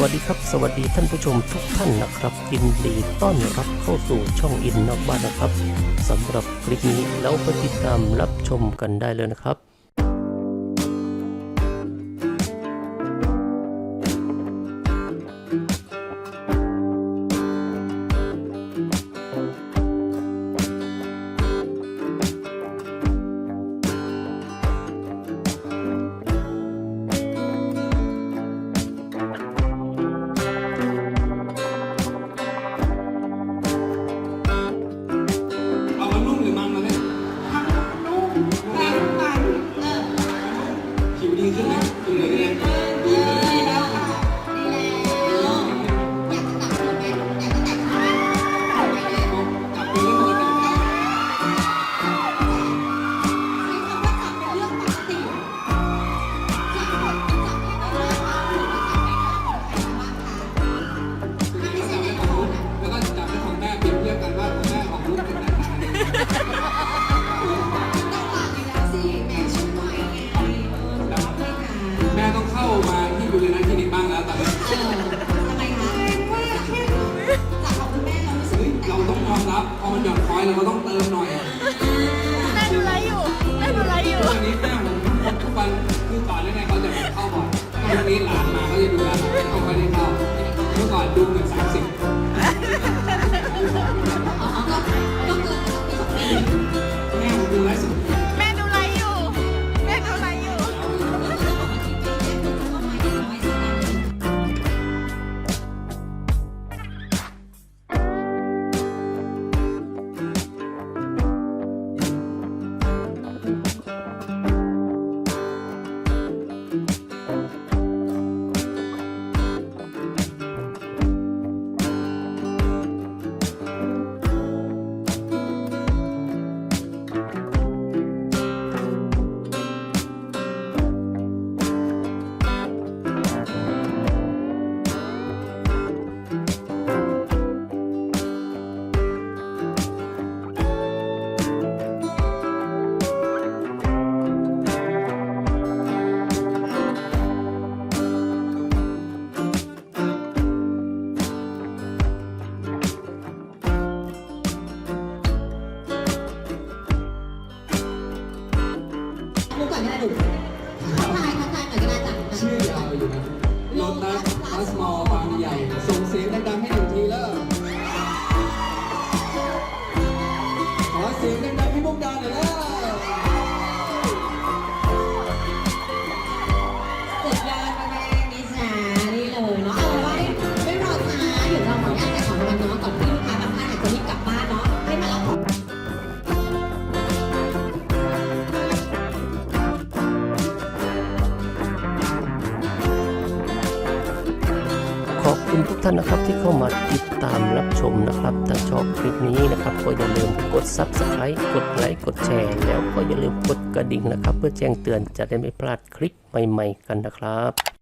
วัสดีครับ สวัสดีท่านผู้ชมทุกท่านนะครับยินดีต้อนรับเข้าสู่ช่องอินนอกบ้านนะครับสำหรับคลิปนี้แล้วไปติดตามรับชมกันได้เลยนะครับ ต้องยอมรับพอมันหย่อนคอยเราก็ต้องเติมหน่อยแม่ดูไลฟ์อยู่แม่ดูไลฟ์อยู่ วันนี้แม่ผมทุกวันคือก่อนแรกๆเขาจะเข้าบ่อยตอนนี้หลานมาเขาจะดูแลเราเขาไม่ได้เข้าเมื่อก่อนดูเหมือนสามสิบ น่อนก็ได้ดูทักทายทักทายหน่อยก็ได้จ้ะชื่อยาวอยู่นะโลตัสพาสมอลบางใหญ่ ส่งเสียงดังๆให้หนึ่งทีเล้วขอเสียงดังๆให้มุกดาหน่อยนะ คุณทุกท่านนะครับที่เข้ามาติดตามรับชมนะครับถ้าชอบคลิปนี้นะครับก็อย่าลืมกด Subscribe กดไลค์กดแชร์แล้วก็อย่าลืมกดกระดิ่งนะครับ เพื่อแจ้งเตือนจะได้ไม่พลาดคลิปใหม่ ๆ กันนะครับ